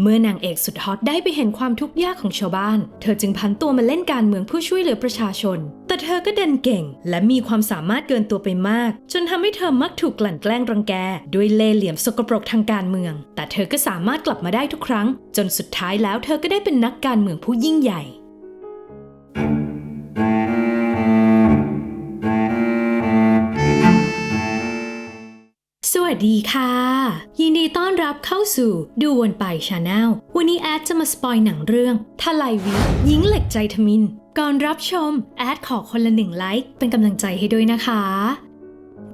เมื่อนางเอกสุดฮอตได้ไปเห็นความทุกข์ยากของชาวบ้าน เธอจึงพันตัวมาเล่นการเมืองเพื่อช่วยเหลือประชาชน แต่เธอก็เดินเก่ง และมีความสามารถเกินตัวไปมาก จนทำให้เธอมักถูกกลั่นแกล้งรังแกด้วยเล่ห์เหลี่ยมสกปรกทางการเมือง แต่เธอก็สามารถกลับมาได้ทุกครั้ง จนสุดท้ายแล้วเธอก็ได้เป็นนักการเมืองผู้ยิ่งใหญ่ สวัสดีค่ะ ยินดีต้อนรับเข้าสู่ดูวนไปชาแนลวันนี้แอดจะมาสปอยหนังเรื่องทลายวิหญิงเหล็กใจทมิน ก่อนรับชม แอดขอคนละหนึ่งไลค์เป็นกำลังใจให้ด้วยนะคะ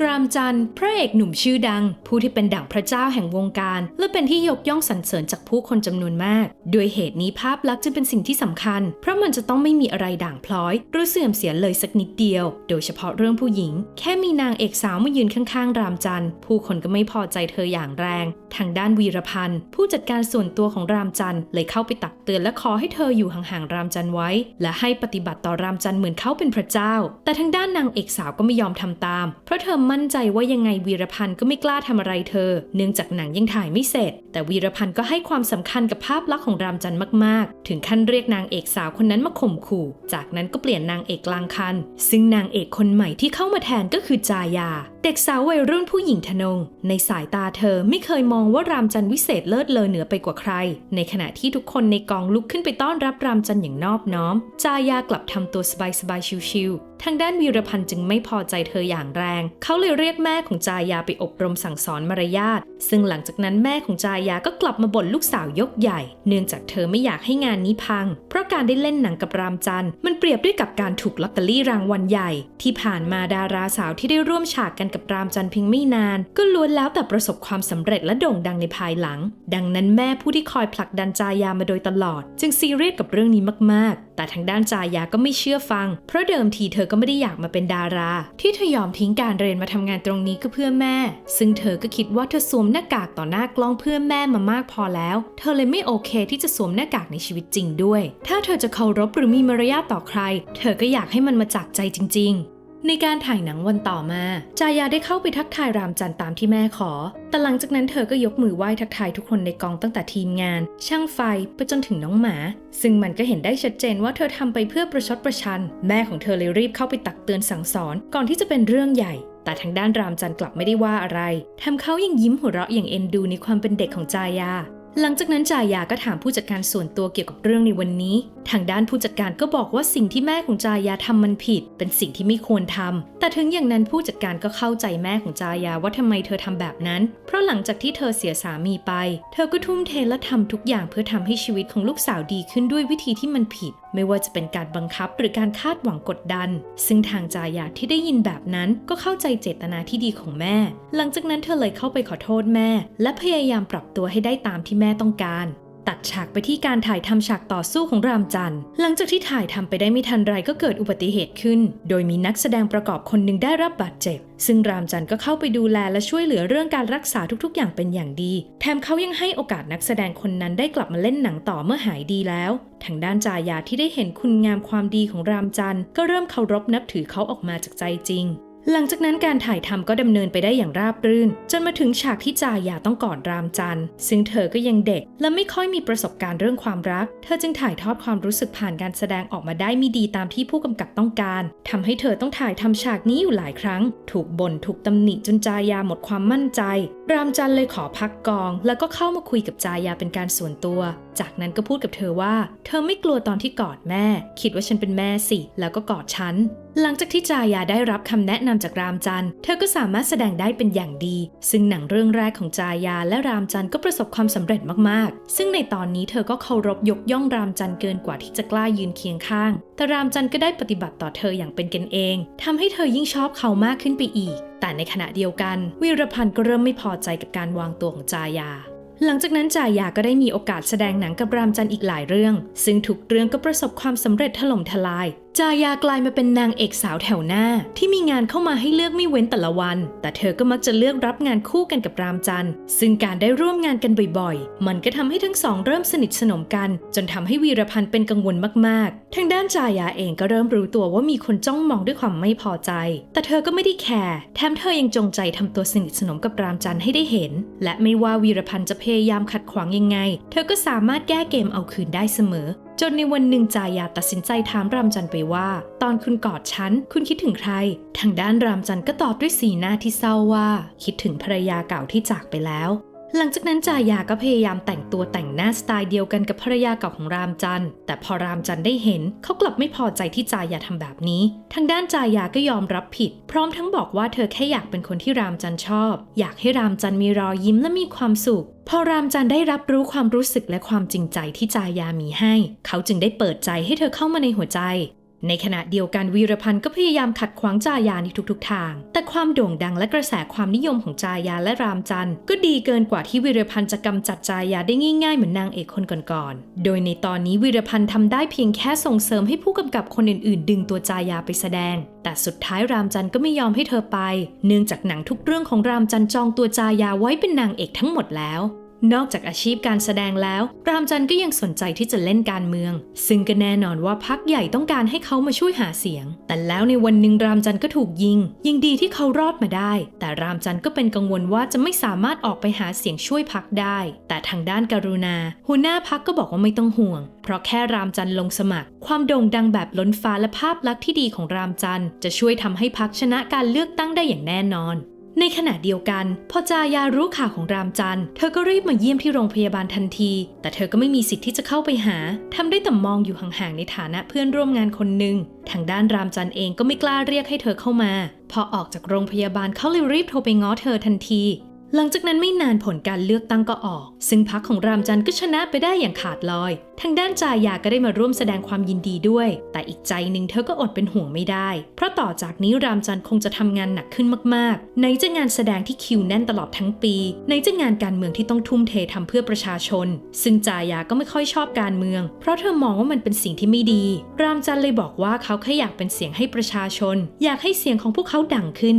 รามจันทร์พระเอกหนุ่มชื่อดัง ผู้ที่เป็นดั่งพระเจ้าแห่งวงการ และเป็นที่ยกย่องสรรเสริญจากผู้คนจำนวนมาก ด้วยเหตุนี้ภาพลักษณ์จึงเป็นสิ่งที่สำคัญ เพราะมันจะต้องไม่มีอะไรด่างพลอย หรือเสื่อมเสียเลยสักนิดเดียว โดยเฉพาะเรื่องผู้หญิง แค่มีนางเอกสาวมายืนข้างๆ รามจันทร์ผู้คนก็ไม่พอใจเธออย่างแรง ทางด้านวีรพันธ์ ผู้จัดการส่วนตัวของรามจันทร์เลยเข้าไปตักเตือนและขอให้เธออยู่ห่างๆรามจันทร์ไว้ และให้ปฏิบัติต่อรามจันทร์เหมือนเขาเป็นพระเจ้า แต่ทางด้านนางเอกสาวก็ไม่ยอมทำตาม เพราะเธอมั่นใจว่ายังไงวีรพันธ์ก็ไม่กล้าทำอะไรเธอ เนื่องจากหนังยังถ่ายไม่เสร็จ แต่วีรพันธ์ก็ให้ความสำคัญกับภาพลักษณ์ของรามจันทร์มาก ๆ ถึงขั้นเรียกนางเอกสาวคนนั้นมาข่มขู่ จากนั้นก็เปลี่ยนนางเอกกลางคัน ซึ่งนางเอกคนใหม่ที่เข้ามาแทนก็คือจายา เด็กสาววัยรุ่นผู้หญิงทนง ในสายตาเธอไม่เคยมองว่ารามจันทร์วิเศษเลิศเลอเหนือไปกว่าใคร ในขณะที่ทุกคนในกองลุกขึ้นไปต้อนรับรามจันทร์อย่างนอบน้อม จายากลับทำตัวสบายๆชิวๆทางด้านวีรพันธ์จึงไม่พอใจเธออย่างแรงเขาเลยเรียกแม่ของจายาไปอบรมสั่งสอนมารยาท ซึ่งหลังจากนั้นแม่ของจายาก็กลับมาบ่นลูกสาวยกใหญ่ เนื่องจากเธอไม่อยากให้งานนี้พัง เพราะการได้เล่นหนังกับรามจันทร์มันเปรียบด้วยกับการถูกลอตเตอรี่รางวัลใหญ่ ที่ผ่านมาดาราสาวที่ได้ร่วมฉากกันกับรามจันทร์เพียงไม่นาน ก็ล้วนแล้วแต่ประสบความสำเร็จและโด่งดังในภายหลัง ดังนั้นแม่ผู้ที่คอยผลักดันจายามาโดยตลอด จึงซีเรียสกับเรื่องนี้มากๆ แต่ทางด้านจายาก็ไม่เชื่อฟัง เพราะเดิมทีเธอก็ไม่ได้อยากมาเป็นดารา ที่เธอยอมทิ้งการเรียนมาทำงานตรงนี้ก็เพื่อแม่ ซึ่งเธอก็คิดว่าเธอสวมหน้ากากต่อหน้ากล้องเพื่อแม่มามากพอแล้ว เธอเลยไม่โอเคที่จะสวมหน้ากากในชีวิตจริงด้วย ถ้าเธอจะเคารพหรือมีมารยาทต่อใคร เธอก็อยากให้มันมาจากใจจริง ในการถ่ายหนังวันต่อมา จายาได้เข้าไปทักทายรามจันทร์ตามที่แม่ขอ แต่หลังจากนั้นเธอก็ยกมือไหว้ทักทายทุกคนในกองตั้งแต่ทีมงาน ช่างไฟไปจนถึงน้องหมา ซึ่งมันก็เห็นได้ชัดเจนว่าเธอทำไปเพื่อประชดประชัน แม่ของเธอเลยรีบเข้าไปตักเตือนสั่งสอน ก่อนที่จะเป็นเรื่องใหญ่ แต่ทางด้านรามจันทร์กลับไม่ได้ว่าอะไรทำเขายังยิ้มหัวเราะอย่างเอ็นดูในความเป็นเด็กของจายา หลังจากนั้นจายาก็ถามผู้จัดการส่วนตัวเกี่ยวกับเรื่องในวันนี้ ทางด้านผู้จัดการก็บอกว่าสิ่งที่แม่ของจายาทำมันผิด เป็นสิ่งที่ไม่ควรทำแต่ถึงอย่างนั้นผู้จัดการก็เข้าใจแม่ของจายาว่าทำไมเธอทำแบบนั้น เพราะหลังจากที่เธอเสียสามีไป เธอก็ทุ่มเทและทำทุกอย่างเพื่อทำให้ชีวิตของลูกสาวดีขึ้นด้วยวิธีที่มันผิด ไม่ว่าจะเป็นการบังคับหรือการคาดหวังกดดัน ซึ่งทางจายาที่ได้ยินแบบนั้นก็เข้าใจเจตนาที่ดีของแม่ หลังจากนั้นเธอเลยเข้าไปขอโทษแม่ และพยายามปรับตัวให้ได้ตามที่แม่ต้องการ ตัดฉากไปที่การถ่ายทำฉากต่อสู้ของรามจันทร์หลังจากที่ถ่ายทำไปได้ไม่ทันไรก็เกิดอุบัติเหตุขึ้น โดยมีนักแสดงประกอบคนหนึ่งได้รับบาดเจ็บ ซึ่งรามจันทร์ก็เข้าไปดูแลและช่วยเหลือเรื่องการรักษาทุกๆ อย่างเป็นอย่างดี แถมเขายังให้โอกาสนักแสดงคนนั้นได้กลับมาเล่นหนังต่อเมื่อหายดีแล้ว ทางด้านจายาที่ได้เห็นคุณงามความดีของรามจันทร์ก็เริ่มเคารพนับถือเขาออกมาจากใจจริง หลังจากนั้นการถ่ายทำก็ดำเนินไปได้อย่างราบรื่น จนมาถึงฉากที่จายาต้องกอดรามจันทร์ซึ่งเธอก็ยังเด็ก และไม่ค่อยมีประสบการณ์เรื่องความรัก เธอจึงถ่ายทอดความรู้สึกผ่านการแสดงออกมาได้ไม่ดีตามที่ผู้กำกับต้องการทำให้เธอต้องถ่ายทำฉากนี้อยู่หลายครั้ง ถูกบ่นถูกตำหนิจนจายาหมดความมั่นใจรามจันเลยขอพักกอง แล้วก็เข้ามาคุยกับจายาเป็นการส่วนตัว จากนั้นก็พูดกับเธอว่า เธอไม่กลัวตอนที่กอดแม่ คิดว่าฉันเป็นแม่สิ แล้วก็กอดฉัน หลังจากที่จายาได้รับคำแนะนำจากรามจันเธอก็สามารถแสดงได้เป็นอย่างดี ซึ่งหนังเรื่องแรกของจายาและรามจันก็ประสบความสำเร็จมากๆ ซึ่งในตอนนี้เธอก็เคารพยกย่องรามจันเกินกว่าที่จะกล้ายืนเคียงข้าง แต่รามจันก็ได้ปฏิบัติต่อเธออย่างเป็นกันเองทำให้เธอยิ่งชอบเขามากขึ้นไปอีก แต่ในขณะเดียวกันวีรพันธ์ก็เริ่มไม่พอใจกับการวางตัวของจายา หลังจากนั้นจายาก็ได้มีโอกาสแสดงหนังกับรามจันทร์อีกหลายเรื่อง ซึ่งทุกเรื่องก็ประสบความสำเร็จถล่มทลายจายากลายมาเป็นนางเอกสาวแถวหน้า ที่มีงานเข้ามาให้เลือกไม่เว้นแต่ละวัน แต่เธอก็มักจะเลือกรับงานคู่กันกับรามจันทร์ซึ่งการได้ร่วมงานกันบ่อยๆ มันก็ทำให้ทั้งสองเริ่มสนิทสนมกัน จนทำให้วีรพันธ์เป็นกังวลมากๆ ทางด้านจายาเองก็เริ่มรู้ตัวว่ามีคนจ้องมองด้วยความไม่พอใจ แต่เธอก็ไม่ได้แคร์แถมเธอยังจงใจทำตัวสนิทสนมกับรามจันทร์ให้ได้เห็น และไม่ว่าวีรพันธ์จะพยายามขัดขวางยังไง เธอก็สามารถแก้เกมเอาคืนได้เสมอ จนในวันหนึ่งจายาตัดสินใจถามรามจันไปว่า ตอนคุณกอดฉัน คุณคิดถึงใคร ทางด้านรามจันก็ตอบด้วยสีหน้าที่เศร้าว่า คิดถึงภรรยาเก่าที่จากไปแล้ว หลังจากนั้นจายาก็พยายามแต่งตัวแต่งหน้าสไตล์เดียวกันกับภรรยาเก่าของรามจันทร์แต่พอรามจันทร์ได้เห็นเขากลับไม่พอใจที่จายาทำแบบนี้ ทางด้านจายาก็ยอมรับผิด พร้อมทั้งบอกว่าเธอแค่อยากเป็นคนที่รามจันทร์ชอบ อยากให้รามจันทร์มีรอยยิ้มและมีความสุขพอรามจันได้รับรู้ความรู้สึกและความจริงใจที่จายามีให้ เขาจึงได้เปิดใจให้เธอเข้ามาในหัวใจ ในขณะเดียวกันวีรพันธ์ก็พยายามขัดขวางจายาในทุกๆทาง แต่ความโด่งดังและกระแสความนิยมของจายาและรามจันทร์ก็ดีเกินกว่าที่วีรพันธ์จะกำจัดจายาได้ง่ายๆเหมือนนางเอกคนก่อนๆ โดยในตอนนี้วีรพันธ์ทำได้เพียงแค่ส่งเสริมให้ผู้กำกับคนอื่นๆ ดึงตัวจายาไปแสดง แต่สุดท้ายรามจันทร์ก็ไม่ยอมให้เธอไป เนื่องจากหนังทุกเรื่องของรามจันทร์จองตัวจายาไว้เป็นนางเอกทั้งหมดแล้ว นอกจากอาชีพการแสดงแล้ว รามจันทร์ก็ยังสนใจที่จะเล่นการเมือง ซึ่งก็แน่นอนว่าพักใหญ่ต้องการให้เขามาช่วยหาเสียง แต่แล้วในวันหนึ่งรามจันทร์ก็ถูกยิง ยิงดีที่เขารอดมาได้ แต่รามจันทร์ก็เป็นกังวลว่าจะไม่สามารถออกไปหาเสียงช่วยพักได้ แต่ทางด้านการุณา หัวหน้าพักก็บอกว่าไม่ต้องห่วง เพราะแค่รามจันทร์ลงสมัคร ความโด่งดังแบบล้นฟ้าและภาพลักษณ์ที่ดีของรามจันทร์จะช่วยทำให้พักชนะการเลือกตั้งได้อย่างแน่นอน ในขณะเดียวกัน พอจายารู้ข่าวของรามจันทร์เธอก็รีบมาเยี่ยมที่โรงพยาบาลทันที แต่เธอก็ไม่มีสิทธิ์ที่จะเข้าไปหาทำได้แต่มองอยู่ห่างๆในฐานะเพื่อนร่วมงานคนหนึ่งทางด้านรามจันทร์เองก็ไม่กล้าเรียกให้เธอเข้ามา พอออกจากโรงพยาบาลเขาเลยรีบโทรไปง้อเธอทันที หลังจากนั้นไม่นานผลการเลือกตั้งก็ออก ซึ่งพรรคของรามจันทร์ก็ชนะไปได้อย่างขาดลอย ทางด้านจายาก็ได้มาร่วมแสดงความยินดีด้วย แต่อีกใจหนึ่งเธอก็อดเป็นห่วงไม่ได้ เพราะต่อจากนี้รามจันทร์คงจะทำงานหนักขึ้นมากๆ ไหนจะงานแสดงที่คิวแน่นตลอดทั้งปี ไหนจะงานการเมืองที่ต้องทุ่มเททำเพื่อประชาชน ซึ่งจายาก็ไม่ค่อยชอบการเมือง เพราะเธอมองว่ามันเป็นสิ่งที่ไม่ดี รามจันทร์เลยบอกว่าเขาแค่อยากเป็นเสียงให้ประชาชน อยากให้เสียงของพวกเขาดังขึ้น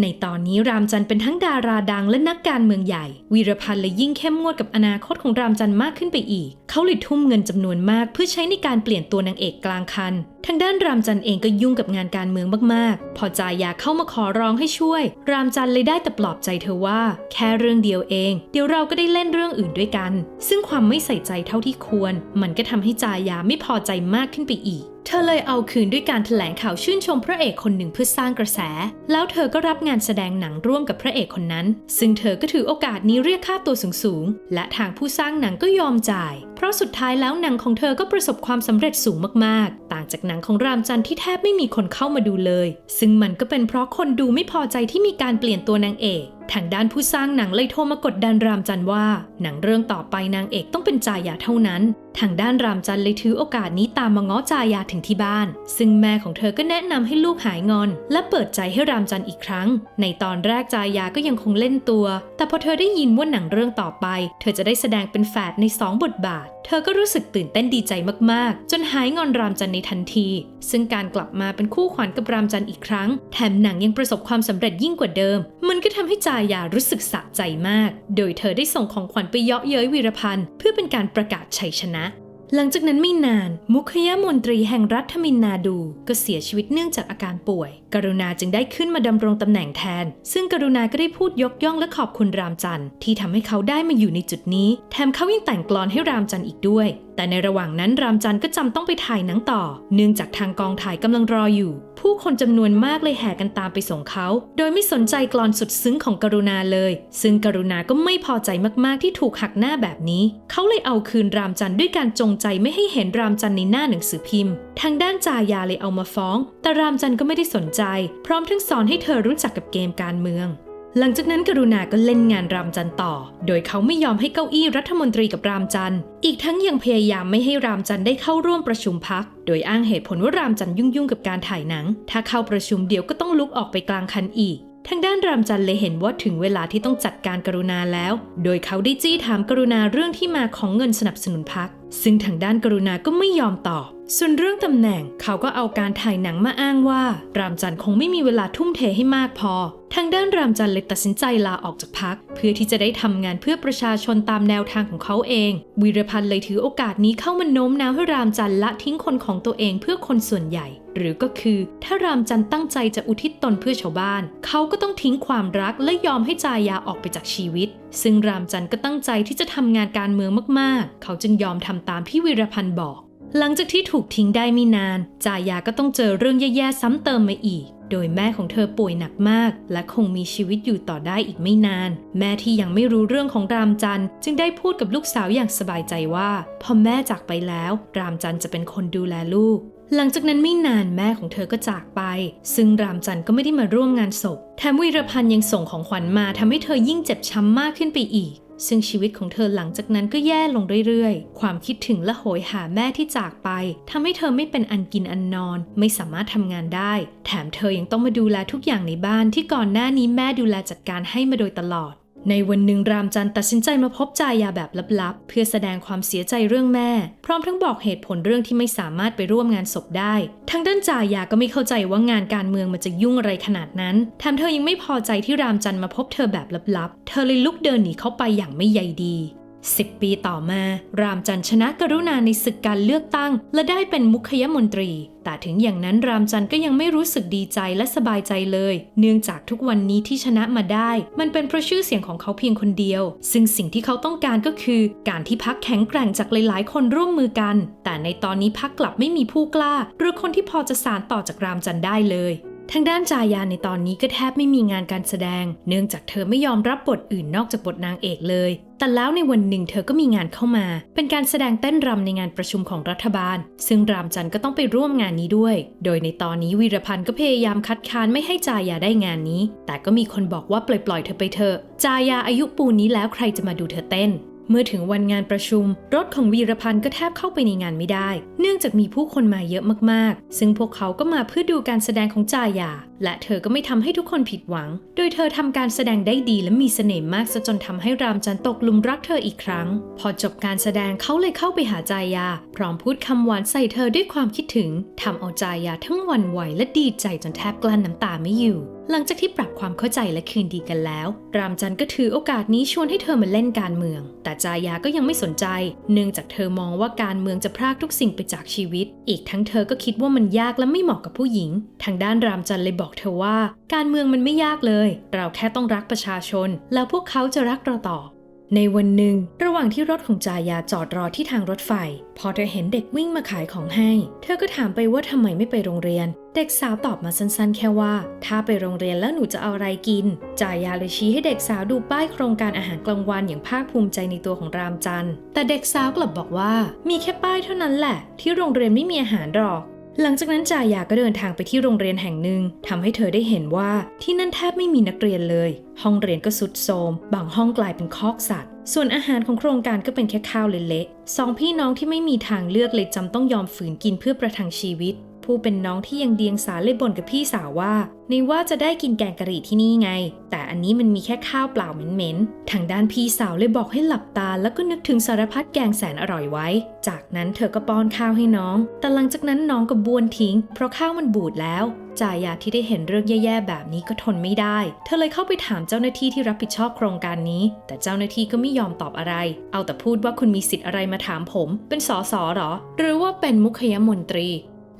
ในตอนนี้รามจันทร์เป็นทั้งดาราดังและนักการเมืองใหญ่ วีรพันธ์เลยยิ่งเข้มงวดกับอนาคตของรามจันทร์มากขึ้นไปอีก เขาเลยทุ่มเงินจำนวนมากเพื่อใช้ในการเปลี่ยนตัวนางเอกกลางคัน ทางด้านรามจันเองก็ยุ่งกับงานการเมืองมากๆ พอจายาเข้ามาขอร้องให้ช่วย รามจันเลยได้แต่ปลอบใจเธอว่า แค่เรื่องเดียวเอง เดี๋ยวเราก็ได้เล่นเรื่องอื่นด้วยกัน ซึ่งความไม่ใส่ใจเท่าที่ควร มันก็ทำให้จายาไม่พอใจมากขึ้นไปอีกเธอเลยเอาคืนด้วยการแถลงข่าวชื่นชมพระเอกคนหนึ่งเพื่อสร้างกระแส แล้วเธอก็รับงานแสดงหนังร่วมกับพระเอกคนนั้น ซึ่งเธอก็ถือโอกาสนี้เรียกค่าตัวสูงๆ และทางผู้สร้างหนังก็ยอมจ่ายเพราะสุดท้ายแล้วหนังของเธอก็ประสบความสำเร็จสูงมากๆ ต่างจากหนังของรามจันทร์ที่แทบไม่มีคนเข้ามาดูเลย ซึ่งมันก็เป็นเพราะคนดูไม่พอใจที่มีการเปลี่ยนตัวนางเอก ทางด้านผู้สร้างหนังเลยโทรมากดดันรามจันทร์ว่า หนังเรื่องต่อไปนางเอกต้องเป็นจายาเท่านั้น ทางด้านรามจันทร์เลยถือโอกาสนี้ตามมาง้อจายาถึงที่บ้าน ซึ่งแม่ของเธอก็แนะนำให้ลูกหายงอน และเปิดใจให้รามจันทร์อีกครั้ง ในตอนแรกจายาก็ยังคงเล่นตัว แต่พอเธอได้ยินว่าหนังเรื่องต่อไป เธอจะได้แสดงเป็นแฝดในสองบทบาท เธอก็รู้สึกตื่นเต้นดีใจมากๆ จนหายงอนรามจันในทันที ซึ่งการกลับมาเป็นคู่ขวัญกับรามจันอีกครั้ง แถมหนังยังประสบความสำเร็จยิ่งกว่าเดิม มันก็ทำให้จายารู้สึกสะใจมาก โดยเธอได้ส่งของขวัญไปเยาะเย้ยวีรพันธ์เพื่อเป็นการประกาศชัยชนะ หลังจากนั้นไม่นาน มุขยมนตรีแห่งรัฐมินนาดู ก็เสียชีวิตเนื่องจากอาการป่วย กรุณาจึงได้ขึ้นมาดำรงตำแหน่งแทน ซึ่งกรุณาก็ได้พูดยกย่องและขอบคุณรามจันทร์ที่ทำให้เขาได้มาอยู่ในจุดนี้ แถมเขายังแต่งกลอนให้รามจันทร์อีกด้วยแต่ในระหว่างนั้นรามจันทร์ก็จำต้องไปถ่ายหนังต่อ เนื่องจากทางกองถ่ายกำลังรออยู่ ผู้คนจำนวนมากเลยแห่กันตามไปส่งเขา โดยไม่สนใจกลอนสุดซึ้งของกรุณาเลย ซึ่งกรุณาก็ไม่พอใจมากๆที่ถูกหักหน้าแบบนี้ เขาเลยเอาคืนรามจันทร์ด้วยการจงใจไม่ให้เห็นรามจันทร์ในหน้าหนังสือพิมพ์ ทางด้านจายาเลยเอามาฟ้อง แต่รามจันทร์ก็ไม่ได้สนใจ พร้อมทั้งสอนให้เธอรู้จักกับเกมการเมือง หลังจากนั้นกรุณาก็เล่นงานรามจันต่อ โดยเขาไม่ยอมให้เก้าอี้รัฐมนตรีกับรามจันอีกทั้งยังพยายามไม่ให้รามจันได้เข้าร่วมประชุมพัก โดยอ้างเหตุผลว่ารามจันทร์ยุ่งกับการถ่ายหนัง ถ้าเข้าประชุมเดี๋ยวก็ต้องลุกออกไปกลางคันอีก ทางด้านรามจันเลยเห็นว่าถึงเวลาที่ต้องจัดการกรุณาแล้ว โดยเขาได้จี้ถามกรุณาเรื่องที่มาของเงินสนับสนุนพัก ซึ่งทางด้านกรุณาก็ไม่ยอมตอบส่วนเรื่องตำแหน่งเขาก็เอาการถ่ายหนังมาอ้างว่า รามจันทร์คงไม่มีเวลาทุ่มเทให้มากพอ ทางด้านรามจันทร์เลยตัดสินใจลาออกจากพัก เพื่อที่จะได้ทำงานเพื่อประชาชนตามแนวทางของเขาเอง วีรพันธ์เลยถือโอกาสนี้เข้ามาโน้มน้าวให้รามจันทร์ละทิ้งคนของตัวเองเพื่อคนส่วนใหญ่ หรือก็คือ ถ้ารามจันทร์ตั้งใจจะอุทิศตนเพื่อชาวบ้าน เขาก็ต้องทิ้งความรักและยอมให้จายาออกไปจากชีวิต ซึ่งรามจันทร์ก็ตั้งใจที่จะทำงานการเมืองมากๆ เขาจึงยอมทำตามที่วีรพันธ์บอก หลังจากที่ถูกทิ้งได้ไม่นาน จายาก็ต้องเจอเรื่องแย่ๆซ้ำเติมมาอีก โดยแม่ของเธอป่วยหนักมาก และคงมีชีวิตอยู่ต่อได้อีกไม่นาน แม่ที่ยังไม่รู้เรื่องของรามจันทร์จึงได้พูดกับลูกสาวอย่างสบายใจว่า พอแม่จากไปแล้ว รามจันทร์จะเป็นคนดูแลลูกหลังจากนั้นไม่นานแม่ของเธอก็จากไป ซึ่งรามจันทร์ก็ไม่ได้มาร่วมงานศพแถมวีรพันธ์ยังส่งของขวัญมาทำให้เธอยิ่งเจ็บช้ำมากขึ้นไปอีก ซึ่งชีวิตของเธอหลังจากนั้นก็แย่ลงเรื่อยๆ ความคิดถึงและโหยหาแม่ที่จากไปทำให้เธอไม่เป็นอันกินอันนอน ไม่สามารถทำงานได้ แถมเธอยังต้องมาดูแลทุกอย่างในบ้านที่ก่อนหน้านี้แม่ดูแลจัดการให้มาโดยตลอด ในวันหนึ่งรามจันตัดสินใจมาพบจายาแบบลับๆ เพื่อแสดงความเสียใจเรื่องแม่ พร้อมทั้งบอกเหตุผลเรื่องที่ไม่สามารถไปร่วมงานศพได้ ทางด้านจายาก็ไม่เข้าใจว่างานการเมืองมันจะยุ่งอะไรขนาดนั้นแถมเธอยังไม่พอใจที่รามจันมาพบเธอแบบลับๆ เธอเลยลุกเดินหนีเข้าไปอย่างไม่ใยดี 10 ปีต่อมา รามจันทร์ชนะกรุณาในศึกการเลือกตั้ง และได้เป็นมุขยมนตรี แต่ถึงอย่างนั้นรามจันทร์ก็ยังไม่รู้สึกดีใจและสบายใจเลย เนื่องจากทุกวันนี้ที่ชนะมาได้ มันเป็นเพราะชื่อเสียงของเขาเพียงคนเดียว ซึ่งสิ่งที่เขาต้องการก็คือ การที่พักแข็งแกร่งจากหลาย ๆ คนร่วมมือกัน แต่ในตอนนี้พักกลับไม่มีผู้กล้า หรือคนที่พอจะสานต่อจากรามจันทร์ได้เลย ทางด้านจายาในตอนนี้ก็แทบไม่มีงานการแสดง เนื่องจากเธอไม่ยอมรับบทอื่นนอกจากบทนางเอกเลย แต่แล้วในวันหนึ่งเธอก็มีงานเข้ามา เป็นการแสดงเต้นรำในงานประชุมของรัฐบาล ซึ่งรามจันทร์ก็ต้องไปร่วมงานนี้ด้วย โดยในตอนนี้วีรพันธ์ก็พยายามคัดค้านไม่ให้จายาได้งานนี้ แต่ก็มีคนบอกว่าปล่อยๆเธอไปเถอะ จายาอายุปูนนี้แล้วใครจะมาดูเธอเต้น เมื่อถึงวันงานประชุม รถของวีรพันธ์ก็แทบเข้าไปในงานไม่ได้ เนื่องจากมีผู้คนมาเยอะมากๆ ซึ่งพวกเขาก็มาเพื่อดูการแสดงของจายาและเธอก็ไม่ทำให้ทุกคนผิดหวัง โดยเธอทำการแสดงได้ดีและมีเสน่ห์มากซะจนทำให้รามจันตกลุมรักเธออีกครั้ง พอจบการแสดงเขาเลยเข้าไปหาจายา พร้อมพูดคำหวานใส่เธอด้วยความคิดถึงทำเอาจายาทั้งวันไหวและดีใจจนแทบกลั้นน้ำตาไม่อยู่หลังจากที่ปรับความเข้าใจและคืนดีกันแล้ว รามจันก็ถือโอกาสนี้ชวนให้เธอมาเล่นการเมือง แต่จายาก็ยังไม่สนใจ เนื่องจากเธอมองว่าการเมืองจะพรากทุกสิ่งไปจากชีวิต อีกทั้งเธอก็คิดว่ามันยากและไม่เหมาะกับผู้หญิง ทางด้านรามจันเลยบอกเธอว่า การเมืองมันไม่ยากเลย เราแค่ต้องรักประชาชน แล้วพวกเขาจะรักเราต่อ ในวันหนึ่ง ระหว่างที่รถของจายาจอดรอที่ทางรถไฟ พอเธอเห็นเด็กวิ่งมาขายของให้ เธอก็ถามไปว่าทำไมไม่ไปโรงเรียน เด็กสาวตอบมาสั้นๆ แค่ว่า ถ้าไปโรงเรียนแล้วหนูจะเอาอะไรกิน จายาเลยชี้ให้เด็กสาวดูป้ายโครงการอาหารกลางวันอย่างภาคภูมิใจในตัวของรามจันทร์แต่เด็กสาวกลับบอกว่า มีแค่ป้ายเท่านั้นแหละ ที่โรงเรียนไม่มีอาหารหรอก หลังจากนั้นจายาก็เดินทางไปที่โรงเรียนแห่งหนึ่งทำให้เธอได้เห็นว่าที่นั่นแทบไม่มีนักเรียนเลย ห้องเรียนก็สุดโทมบางห้องกลายเป็นคอกสัตว์ ส่วนอาหารของโครงการก็เป็นแค่ข้าวเละๆสองพี่น้องที่ไม่มีทางเลือกเลยจำต้องยอมฝืนกินเพื่อประทังชีวิต ผู้เป็นน้องที่ยังเดียงสาเลยบ่นกับพี่สาวว่า ในว่าจะได้กินแกงกะหรี่ที่นี่ไง แต่อันนี้มันมีแค่ข้าวเปล่าเหม็นๆ ทางด้านพี่สาวเลยบอกให้หลับตา แล้วก็นึกถึงสารพัดแกงแสนอร่อยไว้ จากนั้นเธอก็ป้อนข้าวให้น้อง แต่หลังจากนั้นน้องก็บ้วนทิ้ง เพราะข้าวมันบูดแล้วจายาที่ได้เห็นเรื่องแย่ๆ แบบนี้ก็ทนไม่ได้ เธอเลยเข้าไปถามเจ้าหน้าที่ที่รับผิดชอบโครงการนี้ แต่เจ้าหน้าที่ก็ไม่ยอมตอบอะไร เอาแต่พูดว่าคุณมีสิทธิ์อะไรมาถามผม เป็นสอสอหรอ หรือว่าเป็นมุขยมนตรี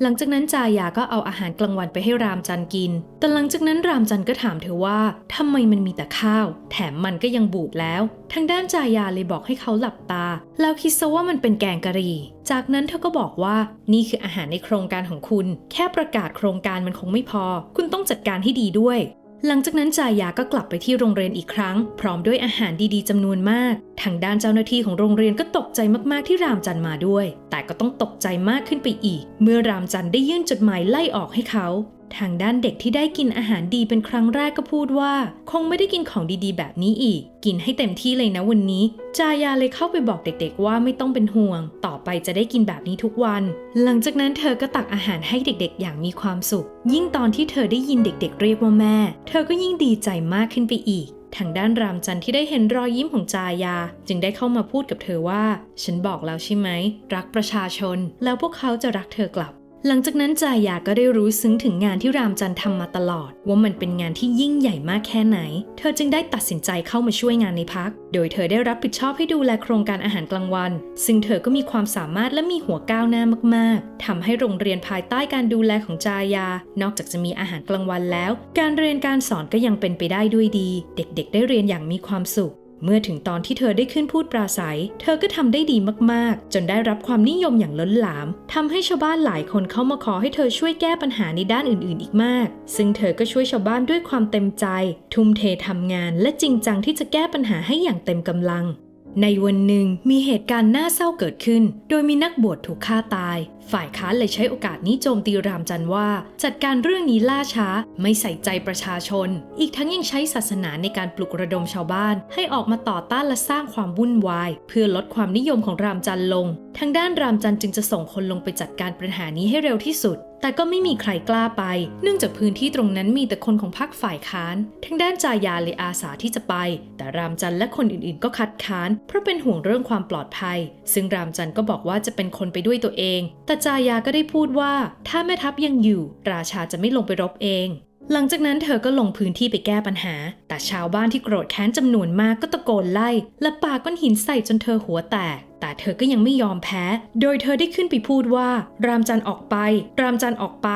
หลังจากนั้นจายาก็เอาอาหารกลางวันไปให้รามจันกิน แต่หลังจากนั้นรามจันก็ถามเธอว่าทำไมมันมีแต่ข้าว แถมมันก็ยังบูดแล้ว ทางด้านจายาเลยบอกให้เขาหลับตา แล้วคิดซะว่ามันเป็นแกงกะหรี่ จากนั้นเธอก็บอกว่านี่คืออาหารในโครงการของคุณ แค่ประกาศโครงการมันคงไม่พอ คุณต้องจัดการให้ดีด้วย หลังจากนั้นจายาก็กลับไปที่โรงเรียนอีกครั้ง พร้อมด้วยอาหารดีๆจำนวนมาก ทางด้านเจ้าหน้าที่ของโรงเรียนก็ตกใจมากๆที่รามจันมาด้วย แต่ก็ต้องตกใจมากขึ้นไปอีก เมื่อรามจันได้ยื่นจดหมายไล่ออกให้เขา ทางด้านเด็กที่ได้กินอาหารดีเป็นครั้งแรกก็พูดว่า คงไม่ได้กินของดีๆ แบบนี้อีก กินให้เต็มที่เลยนะวันนี้ จายาเลยเข้าไปบอกเด็กๆ ว่าไม่ต้องเป็นห่วง ต่อไปจะได้กินแบบนี้ทุกวัน หลังจากนั้นเธอก็ตักอาหารให้เด็กๆ อย่างมีความสุข ยิ่งตอนที่เธอได้ยินเด็กๆ เรียกว่าแม่ เธอก็ยิ่งดีใจมากขึ้นไปอีกทางด้านรามจันทร์ที่ได้เห็นรอยยิ้มของจายา จึงได้เข้ามาพูดกับเธอว่า ฉันบอกแล้วใช่ไหม รักประชาชน แล้วพวกเขาจะรักเธอกลับ หลังจากนั้นจายาก็ได้รู้ซึ้งถึงงานที่รามจันทร์ทำมาตลอด ว่ามันเป็นงานที่ยิ่งใหญ่มากแค่ไหน เธอจึงได้ตัดสินใจเข้ามาช่วยงานในพัก โดยเธอได้รับผิดชอบให้ดูแลโครงการอาหารกลางวัน ซึ่งเธอก็มีความสามารถและมีหัวก้าวหน้ามาก ๆทำให้โรงเรียนภายใต้การดูแลของจายา นอกจากจะมีอาหารกลางวันแล้ว การเรียนการสอนก็ยังเป็นไปได้ด้วยดี เด็ก ๆ ได้เรียนอย่างมีความสุข เมื่อถึงตอนที่เธอได้ขึ้นพูดปราศัย เธอก็ทำได้ดีมากๆ จนได้รับความนิยมอย่างล้นหลามทำให้ชาวบ้านหลายคนเข้ามาขอให้เธอช่วยแก้ปัญหาในด้านอื่นๆ อีกมาก ซึ่งเธอก็ช่วยชาวบ้านด้วยความเต็มใจ ทุ่มเททำงาน และจริงจังที่จะแก้ปัญหาให้อย่างเต็มกำลังในวันหนึ่งมีเหตุการณ์น่าเศร้าเกิดขึ้น โดยมีนักบวชถูกฆ่าตายฝ่ายค้านเลยใช้โอกาสนี้โจมตีรามจันทร์ว่า จัดการเรื่องนี้ล่าช้า ไม่ใส่ใจประชาชน อีกทั้งยังใช้ศาสนาในการปลุกระดมชาวบ้าน ให้ออกมาต่อต้านและสร้างความวุ่นวาย เพื่อลดความนิยมของรามจันทร์ลง ทางด้านรามจันทร์จึงจะส่งคนลงไปจัดการปัญหานี้ให้เร็วที่สุดแต่ก็ไม่มีใครกล้าไป เนื่องจากพื้นที่ตรงนั้นมีแต่คนของพรรคฝ่ายค้านทางด้านจายาเลยอาสาที่จะไป แต่รามจันทร์และคนอื่นๆ ก็คัดค้าน เพราะเป็นห่วงเรื่องความปลอดภัย ซึ่งรามจันทร์ก็บอกว่าจะเป็นคนไปด้วยตัวเอง แต่จายาก็ได้พูดว่าถ้าแม่ทัพยังอยู่ ราชาจะไม่ลงไปรบเอง หลังจากนั้นเธอก็ลงพื้นที่ไปแก้ปัญหา แต่ชาวบ้านที่โกรธแค้นจำนวนมากก็ตะโกนไล่ และปาก้อนหินใส่จนเธอหัวแตก แต่เธอก็ยังไม่ยอมแพ้ โดยเธอได้ขึ้นไปพูดว่า รามจันออกไป รามจันออกไป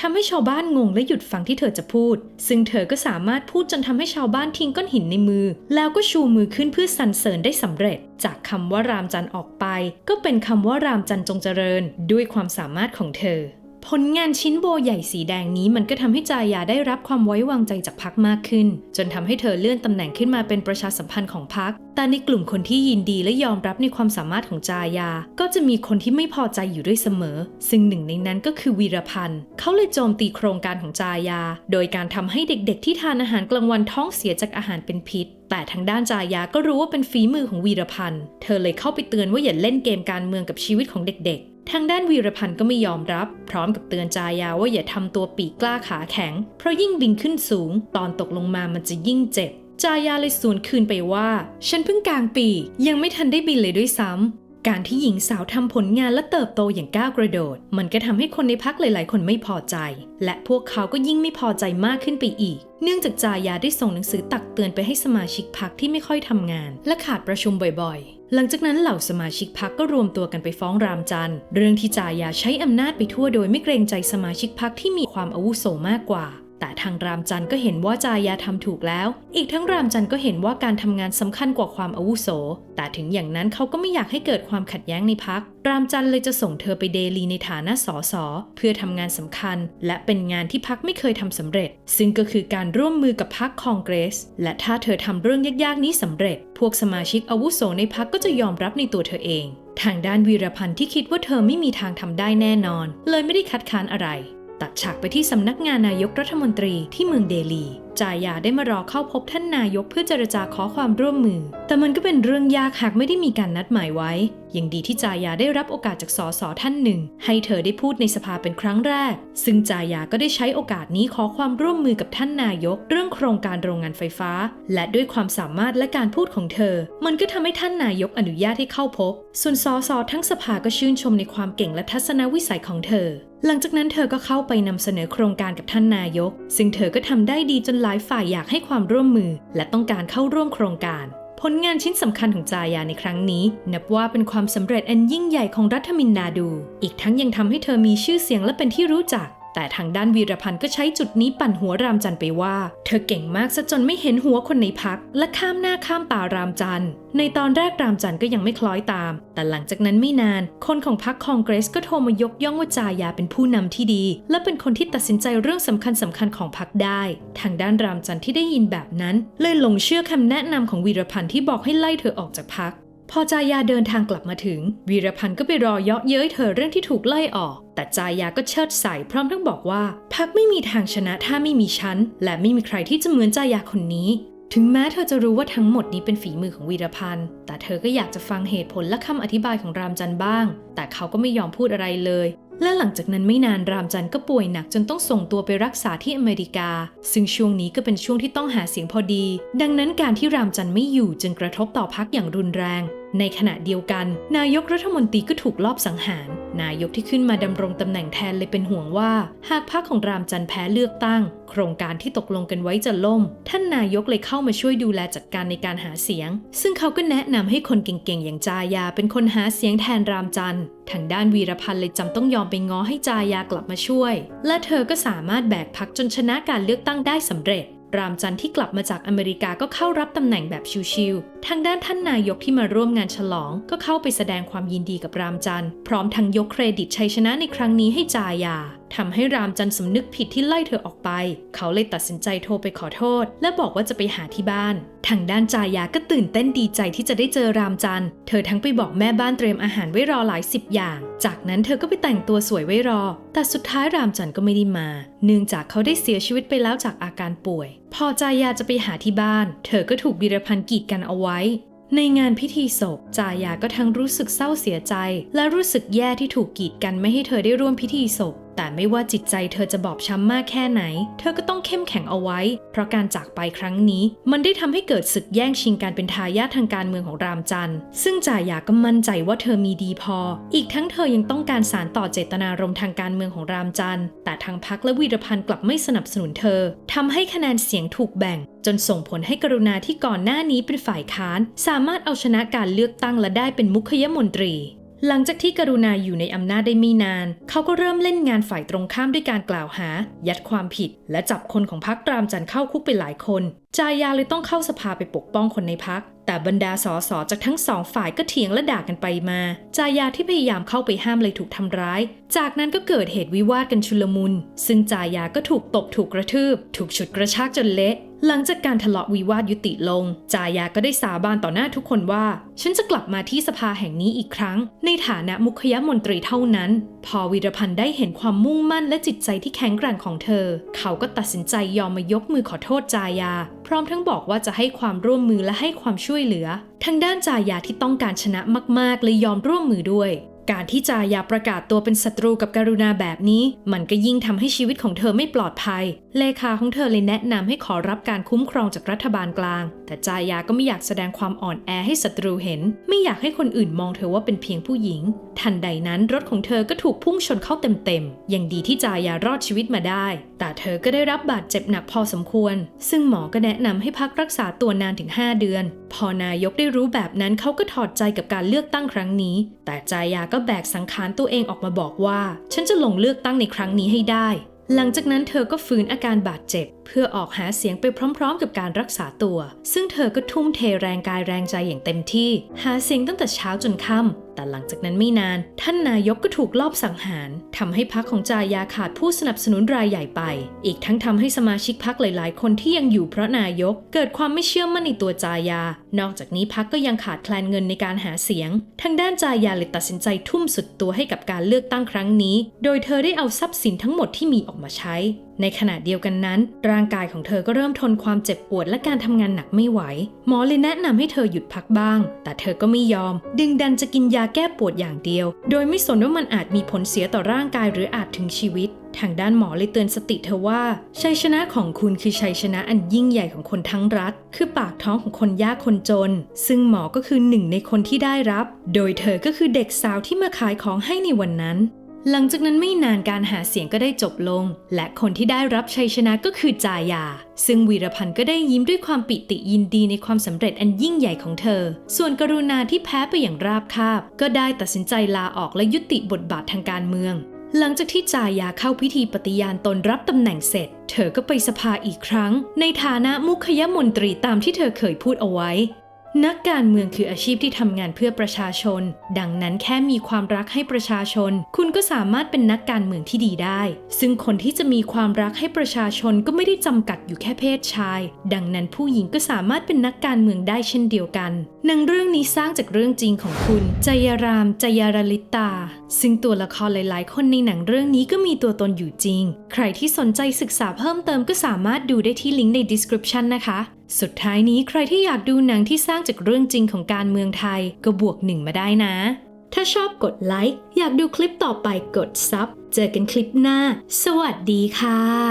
ทำให้ชาวบ้านงงและหยุดฟังที่เธอจะพูด ซึ่งเธอก็สามารถพูดจนทำให้ชาวบ้านทิ้งก้อนหินในมือ แล้วก็ชูมือขึ้นเพื่อสรรเสริญได้สำเร็จ จากคำว่ารามจันออกไป ก็เป็นคำว่ารามจันจงเจริญ ด้วยความสามารถของเธอ ผลงานชิ้นโบใหญ่สีแดงนี้มันก็ทำให้จายาได้รับความไว้วางใจจากพักมากขึ้น จนทำให้เธอเลื่อนตำแหน่งขึ้นมาเป็นประชาสัมพันธ์ของพักแต่ในกลุ่มคนที่ยินดีและยอมรับในความสามารถของจายา ก็จะมีคนที่ไม่พอใจอยู่ด้วยเสมอ ซึ่งหนึ่งในนั้นก็คือวีรพันธ์ เขาเลยโจมตีโครงการของจายา โดยการทำให้เด็กๆที่ทานอาหารกลางวันท้องเสียจากอาหารเป็นพิษแต่ทางด้านจายาก็รู้ว่าเป็นฝีมือของวีรพันธ์ เธอเลยเข้าไปเตือนว่าอย่าเล่นเกมการเมืองกับชีวิตของเด็กๆ ทางด้านวีรพันธ์ก็ไม่ยอมรับ พร้อมกับเตือนจายาว่าอย่าทำตัวปีกกล้าขาแข็ง เพราะยิ่งบินขึ้นสูง ตอนตกลงมามันจะยิ่งเจ็บ จายาเลยสวนคืนไปว่า ฉันเพิ่งกลางปีกยังไม่ทันได้บินเลยด้วยซ้ำการที่หญิงสาวทำผลงานและเติบโตอย่างก้าวกระโดด มันก็ทำให้คนในพักหลาย ๆ คนไม่พอใจ และพวกเขาก็ยิ่งไม่พอใจมากขึ้นไปอีก เนื่องจากจายาได้ส่งหนังสือตักเตือนไปให้สมาชิกพักที่ไม่ค่อยทำงาน และขาดประชุมบ่อย ๆ หลังจากนั้นเหล่าสมาชิกพักก็รวมตัวกันไปฟ้องรามจันทร์เรื่องที่จ่ายาใช้อำนาจไปทั่วโดยไม่เกรงใจสมาชิกพักที่มีความอาวุโสมากกว่า แต่ทางรามจันทร์ก็เห็นว่าจายาทำถูกแล้ว อีกทั้งรามจันทร์ก็เห็นว่าการทำงานสำคัญกว่าความอาวุโส แต่ถึงอย่างนั้นเขาก็ไม่อยากให้เกิดความขัดแย้งในพัก รามจันทร์เลยจะส่งเธอไปเดลีในฐานะสสเพื่อทำงานสำคัญ และเป็นงานที่พักไม่เคยทำสำเร็จ ซึ่งก็คือการร่วมมือกับพักคองเกรส และถ้าเธอทำเรื่องยากๆนี้สำเร็จ พวกสมาชิกอาวุโสในพักก็จะยอมรับในตัวเธอเองทางด้านวีรพันธ์ที่คิดว่าเธอไม่มีทางทำได้แน่นอน เลยไม่ได้คัดค้านอะไร ตัดฉากไปที่สำนักงานนายกรัฐมนตรีที่เมืองเดลี จายาได้มารอเข้าพบท่านนายกเพื่อเจรจาขอความร่วมมือ แต่มันก็เป็นเรื่องยากหากไม่ได้มีการนัดหมายไว้ ยังดีที่จายาได้รับโอกาสจากสสท่านหนึ่ง ให้เธอได้พูดในสภาเป็นครั้งแรก ซึ่งจายาก็ได้ใช้โอกาสนี้ขอความร่วมมือกับท่านนายก เรื่องโครงการโรงงานไฟฟ้า และด้วยความสามารถและการพูดของเธอ มันก็ทำให้ท่านนายกอนุญาตให้เข้าพบ ส่วนสสทั้งสภาก็ชื่นชมในความเก่งและทัศนวิสัยของเธอ หลังจากนั้นเธอก็เข้าไปนำเสนอโครงการกับท่านนายก ซึ่งเธอก็ทำได้ดีจนหลายฝ่ายอยากให้ความร่วมมือ และต้องการเข้าร่วมโครงการ ผลงานชิ้นสำคัญของจายาในครั้งนี้ นับว่าเป็นความสำเร็จอันยิ่งใหญ่ของรัฐมินนาดู อีกทั้งยังทำให้เธอมีชื่อเสียงและเป็นที่รู้จัก แต่ทางด้านวีรพันธ์ก็ใช้จุดนี้ปั่นหัวรามจันไปว่า เธอเก่งมากซะจนไม่เห็นหัวคนในพัก และข้ามหน้าข้ามตารามจันทร์ในตอนแรกรามจันทร์ก็ยังไม่คล้อยตาม แต่หลังจากนั้นไม่นาน คนของพรรคคองเกรสก็โทรมายกย่องว่าจายาเป็นผู้นำที่ดี และเป็นคนที่ตัดสินใจเรื่องสำคัญสำคัญของพรรคได้ ทางด้านรามจันทร์ที่ได้ยินแบบนั้น เลยหลงเชื่อคำแนะนำของวีรพันธ์ที่บอกให้ไล่เธอออกจากพรรค พอจายาเดินทางกลับมาถึง วีรพันธ์ก็ไปรอเยาะเย้ยเธอเรื่องที่ถูกไล่ออก แต่จายาก็เชิดใส่พร้อมทั้งบอกว่าพักไม่มีทางชนะถ้าไม่มีฉัน และไม่มีใครที่จะเหมือนจายาคนนี้ ถึงแม้เธอจะรู้ว่าทั้งหมดนี้เป็นฝีมือของวีรพันธ์ แต่เธอก็อยากจะฟังเหตุผลและคำอธิบายของรามจันทร์บ้าง แต่เขาก็ไม่ยอมพูดอะไรเลย และหลังจากนั้นไม่นานรามจันทร์ก็ป่วยหนักจนต้องส่งตัวไปรักษาที่อเมริกา ซึ่งช่วงนี้ก็เป็นช่วงที่ต้องหาเสียงพอดี ดังนั้นการที่รามจันทร์ไม่อยู่จึงกระทบต่อพักอย่างรุนแรง ในขณะเดียวกัน นายกรัฐมนตรีก็ถูกลอบสังหาร นายกที่ขึ้นมาดำรงตำแหน่งแทนเลยเป็นห่วงว่า หากพรรคของรามจันทร์แพ้เลือกตั้ง โครงการที่ตกลงกันไว้จะล่ม ท่านนายกเลยเข้ามาช่วยดูแลจัดการในการหาเสียง ซึ่งเขาก็แนะนำให้คนเก่งๆ อย่างจายาเป็นคนหาเสียงแทนรามจันทร์ทางด้านวีรพันธ์เลยจำต้องยอมไปง้อให้จายากลับมาช่วย และเธอก็สามารถแบกพักจนชนะการเลือกตั้งได้สำเร็จ รามจันทร์ที่กลับมาจากอเมริกาก็เข้ารับตำแหน่งแบบชิวๆ ทางด้านท่านนายกที่มาร่วมงานฉลอง ก็เข้าไปแสดงความยินดีกับรามจันทร์พร้อมทั้งยกเครดิตชัยชนะในครั้งนี้ให้จายา ทำให้รามจันทร์สำนึกผิดที่ไล่เธอออกไป เขาเลยตัดสินใจโทรไปขอโทษ และบอกว่าจะไปหาที่บ้าน ทางด้านจายาก็ตื่นเต้นดีใจที่จะได้เจอรามจันทร์ เธอทั้งไปบอกแม่บ้านเตรียมอาหารไว้รอหลายสิบอย่าง จากนั้นเธอก็ไปแต่งตัวสวยไว้รอ แต่สุดท้ายรามจันทร์ก็ไม่ได้มา เนื่องจากเขาได้เสียชีวิตไปแล้วจากอาการป่วย พอจายาจะไปหาที่บ้าน เธอก็ถูกบีรพันธ์กีดกันเอาไว้ในงานพิธีศพ จายาก็ทั้งรู้สึกเศร้าเสียใจ และรู้สึกแย่ที่ถูกกีดกันไม่ให้เธอได้ร่วมพิธีศพ แต่ไม่ว่าจิตใจเธอจะบอบช้ำมากแค่ไหน เธอก็ต้องเข้มแข็งเอาไว้ เพราะการจากไปครั้งนี้ มันได้ทำให้เกิดศึกแย่งชิงการเป็นทายาททางการเมืองของรามจันทร์ ซึ่งจ่ายาก็มั่นใจว่าเธอมีดีพอ อีกทั้งเธอยังต้องการสารต่อเจตนารมณ์ทางการเมืองของรามจันทร์ แต่ทางพรรคและวีรพันธ์กลับไม่สนับสนุนเธอทำให้คะแนนเสียงถูกแบ่ง จนส่งผลให้กรุณาที่ก่อนหน้านี้เป็นฝ่ายค้าน สามารถเอาชนะการเลือกตั้งและได้เป็นมุขยมนตรี หลังจากที่กรุณาอยู่ในอำนาจได้ไม่นาน เขาก็เริ่มเล่นงานฝ่ายตรงข้ามด้วยการกล่าวหา ยัดความผิด และจับคนของพรรครามจันทร์เข้าคุกไปหลายคน จายาเลยต้องเข้าสภาไปปกป้องคนในพรรคแต่บรรดาสสจากทั้งสองฝ่ายก็เถียงและด่ากันไปมา จายาที่พยายามเข้าไปห้ามเลยถูกทำร้าย จากนั้นก็เกิดเหตุวิวาทกันชุลมุน ซึ่งจายาก็ถูกตบถูกกระทืบ ถูกฉุดกระชากจนเละ หลังจากการทะเลาะวิวาทยุติลง จายาก็ได้สาบานต่อหน้าทุกคนว่า ฉันจะกลับมาที่สภาแห่งนี้อีกครั้ง ในฐานะมุขยมนตรีเท่านั้น พอวีรพันธ์ได้เห็นความมุ่งมั่นและจิตใจที่แข็งแกร่งของเธอ เขาก็ตัดสินใจยอมมายกมือขอโทษจายา พร้อมทั้งบอกว่าจะให้ความร่วมมือและให้ความช่วยเหลือ ทางด้านจายาที่ต้องการชนะมาก ๆ เลยยอมร่วมมือด้วย การที่จายาประกาศตัวเป็นศัตรูกับการุณาแบบนี้ มันก็ยิ่งทำให้ชีวิตของเธอไม่ปลอดภัย เลขาของเธอเลยแนะนำให้ขอรับการคุ้มครองจากรัฐบาลกลาง แต่จายาก็ไม่อยากแสดงความอ่อนแอให้ศัตรูเห็น ไม่อยากให้คนอื่นมองเธอว่าเป็นเพียงผู้หญิง ทันใดนั้นรถของเธอก็ถูกพุ่งชนเข้าเต็มๆยังดีที่จายารอดชีวิตมาได้ แต่เธอก็ได้รับบาดเจ็บหนักพอสมควร ซึ่งหมอก็แนะนำให้พักรักษาตัวนานถึง 5 เดือน พอนายกได้รู้แบบนั้นเขาก็ถอดใจกับการเลือกตั้งครั้งนี้ แต่จายาก็แบกสังขารตัวเองออกมาบอกว่า ฉันจะลงเลือกตั้งในครั้งนี้ให้ได้ หลังจากนั้นเธอก็ฟื้นอาการบาดเจ็บ เพื่อออกหาเสียงไปพร้อม ๆ กับการรักษาตัว ซึ่งเธอก็ทุ่มเทแรงกายแรงใจอย่างเต็มที่ หาเสียงตั้งแต่เช้าจนค่ำแต่หลังจากนั้นไม่นาน ท่านนายกก็ถูกลอบสังหารทำให้พักของจายาขาดผู้สนับสนุนรายใหญ่ไป อีกทั้งทำให้สมาชิกพักหลาย ๆ คนที่ยังอยู่เพราะนายก เกิดความไม่เชื่อมั่นในตัวจายา นอกจากนี้พักก็ยังขาดแคลนเงินในการหาเสียง ทางด้านจายาเลยตัดสินใจทุ่มสุดตัวให้กับการเลือกตั้งครั้งนี้ โดยเธอได้เอาทรัพย์สินทั้งหมดที่มีออกมาใช้ ในขณะเดียวกันนั้นร่างกายของเธอก็เริ่มทนความเจ็บปวดและการทำงานหนักไม่ไหว หมอเลยแนะนำให้เธอหยุดพักบ้าง แต่เธอก็ไม่ยอม ดึงดันจะกินยาแก้ปวดอย่างเดียว โดยไม่สนว่ามันอาจมีผลเสียต่อร่างกายหรืออาจถึงชีวิต ทางด้านหมอเลยเตือนสติเธอว่า ชัยชนะของคุณคือชัยชนะอันยิ่งใหญ่ของคนทั้งรัฐ คือปากท้องของคนยากคนจน ซึ่งหมอก็คือหนึ่งในคนที่ได้รับ โดยเธอก็คือเด็กสาวที่มาขายของให้ในวันนั้น หลังจากนั้นไม่นานการหาเสียงก็ได้จบลง และคนที่ได้รับชัยชนะก็คือจายา ซึ่งวีรพันธ์ก็ได้ยิ้มด้วยความปิติยินดีในความสำเร็จอันยิ่งใหญ่ของเธอ ส่วนกรุณาที่แพ้ไปอย่างราบคาบ ก็ได้ตัดสินใจลาออกและยุติบทบาททางการเมือง หลังจากที่จายาเข้าพิธีปฏิญาณตนรับตำแหน่งเสร็จ เธอก็ไปสภาอีกครั้ง ในฐานะมุขยมนตรีตามที่เธอเคยพูดเอาไว้ นักการเมืองคืออาชีพที่ทำงานเพื่อประชาชน ดังนั้นแค่มีความรักให้ประชาชน คุณก็สามารถเป็นนักการเมืองที่ดีได้ ซึ่งคนที่จะมีความรักให้ประชาชนก็ไม่ได้จำกัดอยู่แค่เพศชาย ดังนั้นผู้หญิงก็สามารถเป็นนักการเมืองได้เช่นเดียวกัน หนังเรื่องนี้สร้างจากเรื่องจริงของคุณจยารามจยารลิตา ซึ่งตัวละครหลาย ๆ คนในหนังเรื่องนี้ก็มีตัวตนอยู่จริง ใครที่สนใจศึกษาเพิ่มเติมก็สามารถดูได้ที่ลิงก์ใน description นะคะ สุดท้ายนี้ใครที่อยากดูหนังที่สร้างจากเรื่องจริงของการเมืองไทย ก็บวกหนึ่งมาได้นะ ถ้าชอบกดไลค์อยากดูคลิปต่อไปกดซับเจอกันคลิปหน้า สวัสดีค่ะ